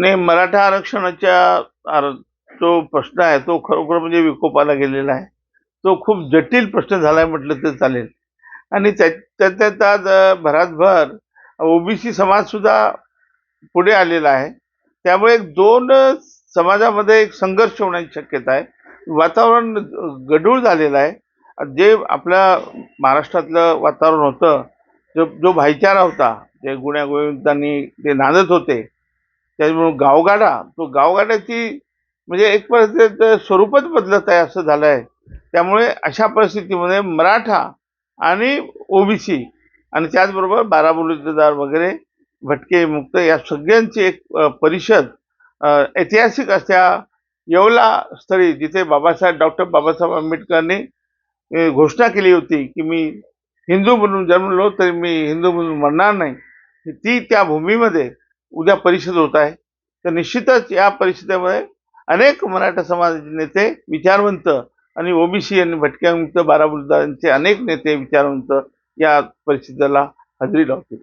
नाही मराठा आरक्षणाच्या आर- जो प्रश्न आहे तो खरोखर म्हणजे विकोपाला गेलेला आहे. तो खूप जटिल प्रश्न झाला आहे म्हटलं तर चालेल. आणि त्या- त्यात त्यात आज भरातभर ओबीसी समाजसुद्धा पुढे आलेला आहे. त्यामुळे दोन समाजामध्ये एक संघर्ष होण्याची शक्यता आहे. वातावरण गढूळ झालेलं आहे. जे आपल्या महाराष्ट्रातलं वातावरण होतं जो जो भाईचारा होता जे गुण्यागोविंदांनी ते नांदत होते त्याच्यामुळे गावगाडा तो गावगाड्याची म्हणजे एक परिस्थितीत स्वरूपच बदलत आहे असं झालं आहे त्यामुळे अशा परिस्थितीमध्ये मराठा आणि ओबीसी आणि त्याचबरोबर बाराबुलुतेदार वगैरे भटके मुक्त या सगळ्यांची एक परिषद ऐतिहासिक अशा येवला स्थळी जिथे बाबासाहेब डॉक्टर बाबासाहेब आंबेडकरांनी घोषणा केली होती की मी हिंदू म्हणून जन्मलो तरी मी हिंदू म्हणून मरणार नाही. ती त्या भूमीमध्ये उद्या परिषद होत आहे. तर निश्चितच या परिषदेमध्ये अनेक मराठा समाजाचे नेते विचारवंत आणि ओबीसी आणि भटक्यामुक्त बाराबुलदारांचे अनेक नेते विचारवंत या परिषदेला हजेरी लावतील.